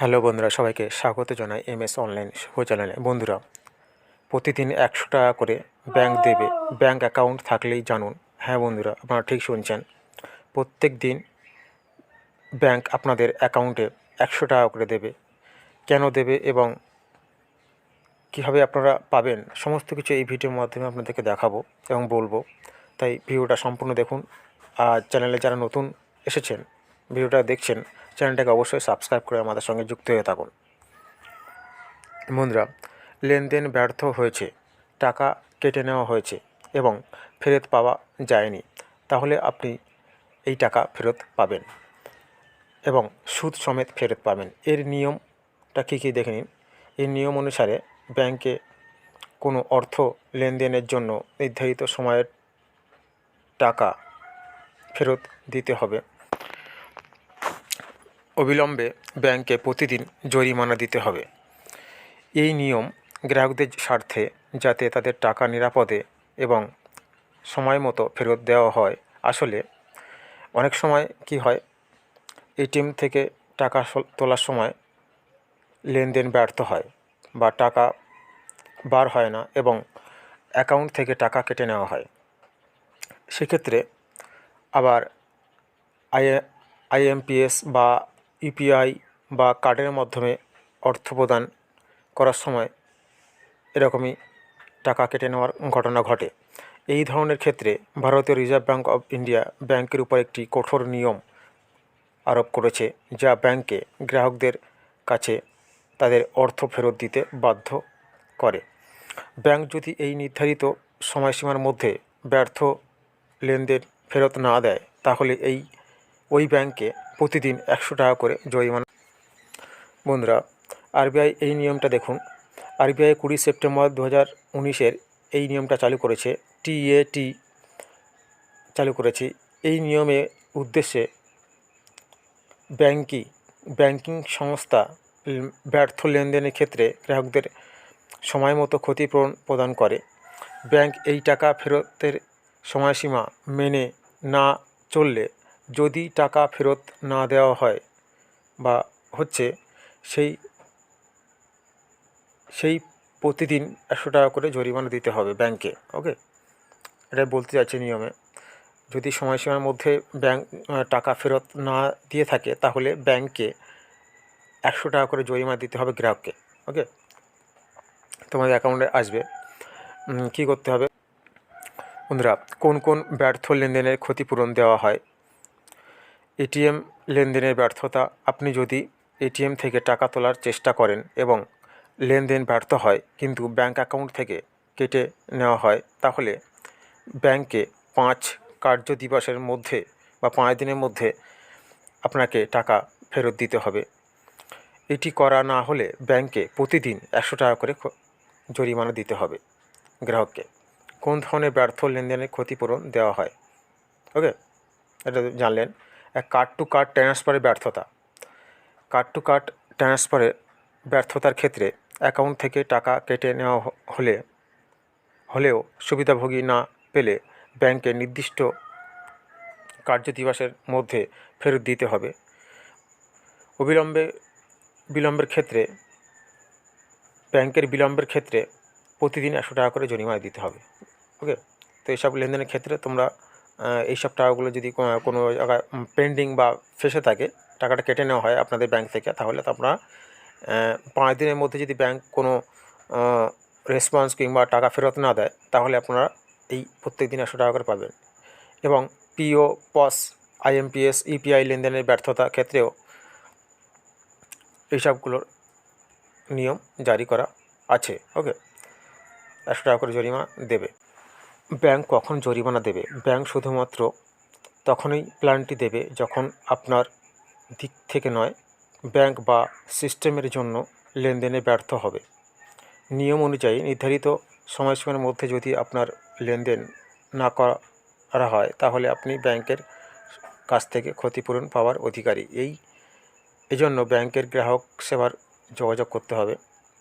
Hello বন্ধুরা, সবাইকে স্বাগত জানাই এম এস অনলাইন শুভ চ্যানেলে। বন্ধুরা, প্রতিদিন একশো টাকা করে ব্যাংক দেবে। ব্যাংক অ্যাকাউন্ট থাকলেই জানুন। হ্যাঁ বন্ধুরা, আপনারা ঠিক শুনছেন। প্রত্যেক দিন ব্যাংক আপনাদের অ্যাকাউন্টে একশো টাকা করে দেবে। কেন দেবে এবং কীভাবে আপনারা পাবেন, সমস্ত কিছু এই ভিডিওর মাধ্যমে আপনাদেরকে দেখাবো এবং বলব। তাই ভিডিওটা সম্পূর্ণ দেখুন। আর চ্যানেলে যারা নতুন এসেছেন ভিডিওটা দেখছেন, চ্যানেলটাকে অবশ্যই সাবস্ক্রাইব করে আমাদের সঙ্গে যুক্ত হয়ে থাকুন। বন্ধুরা, লেনদেন ব্যর্থ হয়েছে, টাকা কেটে নেওয়া হয়েছে এবং ফেরত পাওয়া যায়নি, তাহলে আপনি এই টাকা ফেরত পাবেন এবং সুদ সমেত ফেরত পাবেন। এর নিয়মটা কী কী দেখে নিন? এই নিয়ম অনুসারে ব্যাংকে কোনো অর্থ লেনদেনের জন্য নির্ধারিত সময়ের টাকা ফেরত দিতে হবে। অবিলম্বে ব্যাংকে প্রতিদিন জরিমানা দিতে হবে। এই নিয়ম গ্রাহকদের স্বার্থে যাতে তাদের টাকা নিরাপদে এবং সময় মতো ফেরত দেওয়া হয়। আসলে অনেক সময় কি হয় এটিএম থেকে টাকা তোলার সময় লেনদেন ব্যর্থ হয় বা টাকা বার হয় না এবং অ্যাকাউন্ট থেকে টাকা কেটে নেওয়া হয়। সেক্ষেত্রে আবার আই আইএমপিএস বা ইউপিআই বা কার্ডের মাধ্যমে অর্থ প্রদান করার সময় এরকমই টাকা কেটে নেওয়ার ঘটনা ঘটে। এই ধরনের ক্ষেত্রে ভারতীয় রিজার্ভ ব্যাঙ্ক অফ ইন্ডিয়া ব্যাংকের উপর একটি কঠোর নিয়ম আরোপ করেছে, যা ব্যাংকে গ্রাহকদের কাছে তাদের অর্থ ফেরত দিতে বাধ্য করে। ব্যাংক যদি এই নির্ধারিত সময়সীমার মধ্যে ব্যর্থ লেনদেন ফেরত না দেয়, তাহলে এই ওই ব্যাংকে প্রতিদিন একশো টাকা করে জরিমানা। বন্ধুরা, আরবিআই এই নিয়মটা দেখুন। আরবিআই কুড়ি সেপ্টেম্বর দু হাজার উনিশের এই নিয়মটা চালু করেছে টিএটি চালু করেছে। এই নিয়মে উদ্দেশ্যে ব্যাংকি ব্যাংকিং সংস্থা ব্যর্থ লেনদেনের ক্ষেত্রে গ্রাহকদের সময় মতো ক্ষতিপূরণ প্রদান করে। ব্যাংক এই টাকা ফেরতের সময়সীমা মেনে না চললে যদি টাকা ফেরত না দেওয়া হয় বা হচ্ছে সেই সেই প্রতিদিন একশো টাকা করে জরিমানা দিতে হবে ব্যাংকে, ওকে? এটাই বলতে চাইছি নিয়মে। যদি সময়সীমার মধ্যে ব্যাংক টাকা ফেরত না দিয়ে থাকে, তাহলে ব্যাংকে একশো টাকা করে জরিমানা দিতে হবে গ্রাহককে, ওকে? তোমাদের অ্যাকাউন্টে আসবে। কী করতে হবে? বন্ধুরা, কোন কোন ব্যর্থ লেনদেনের ক্ষতিপূরণ দেওয়া হয়? এটিএম লেনদেনের ব্যর্থতা, আপনি যদি এটিএম থেকে টাকা তোলার চেষ্টা করেন এবং লেনদেন ব্যর্থ হয় কিন্তু ব্যাংক অ্যাকাউন্ট থেকে কেটে নেওয়া হয়, তাহলে ব্যাংকে পাঁচ কার্য দিবসের মধ্যে বা পাঁচ দিনের মধ্যে আপনাকে টাকা ফেরত দিতে হবে। এটি করা না হলে ব্যাংকে প্রতিদিন একশো টাকা করে জরিমানা দিতে হবে গ্রাহককে। কোন ধরনের ব্যর্থ লেনদেনের ক্ষতিপূরণ দেওয়া হয়? ওকে, এটা জানলেন। কার্ড টু কার্ড ট্রান্সফারে ব্যর্থতা। কার্ড টু কার্ড ট্রান্সফারে ব্যর্থতার ক্ষেত্রে অ্যাকাউন্ট থেকে টাকা কেটে নেওয়া হলে, হলেও সুবিধাভোগী না পেলে ব্যাংকে নির্দিষ্ট কার্যদিবসের মধ্যে ফেরত দিতে হবে। অবিলম্বে, বিলম্বের ক্ষেত্রে ব্যাংকের বিলম্বের ক্ষেত্রে প্রতিদিন একশো টাকা করে জরিমানা দিতে হবে। ওকে তো এইসব লেনদেনের ক্ষেত্রে তোমরা এইসব টাকাগুলো যদি কোনো- জায়গায় পেন্ডিং বা ফেসে থাকে টাকাটা কেটে নেওয়া হয় আপনাদের ব্যাংক থেকে তাহলে তো আহ, পাঁচ দিনের মধ্যে যদি ব্যাংক কোনো রেসপন্স কিংবা টাকা ফেরত না দেয় তাহলে আপনারা এই প্রত্যেক দিন একশো টাকা করে পাবেন। এবং পিও পস আইএমপিএস ইপিআই লেনদেনের ব্যর্থতা ক্ষেত্রেও এইসবগুলোর নিয়ম জারি করা আছে ওকে একশো টাকা করে জরিমা দেবে। ব্যাংক কখন জরিমানা দেবে? ব্যাংক শুধুমাত্র তখনই প্ল্যানটি দেবে যখন আপনার দিক থেকে নয়, ব্যাংক বা সিস্টেমের জন্য লেনদেনে ব্যর্থ হবে। নিয়ম অনুযায়ী নির্ধারিত সময়সীমার মধ্যে যদি আপনার লেনদেন না করা হয়, তাহলে আপনি ব্যাংকের কাছ থেকে ক্ষতিপূরণ পাওয়ার অধিকারী। এই, এজন্য ব্যাংকের গ্রাহক সেবার যোগাযোগ করতে হবে।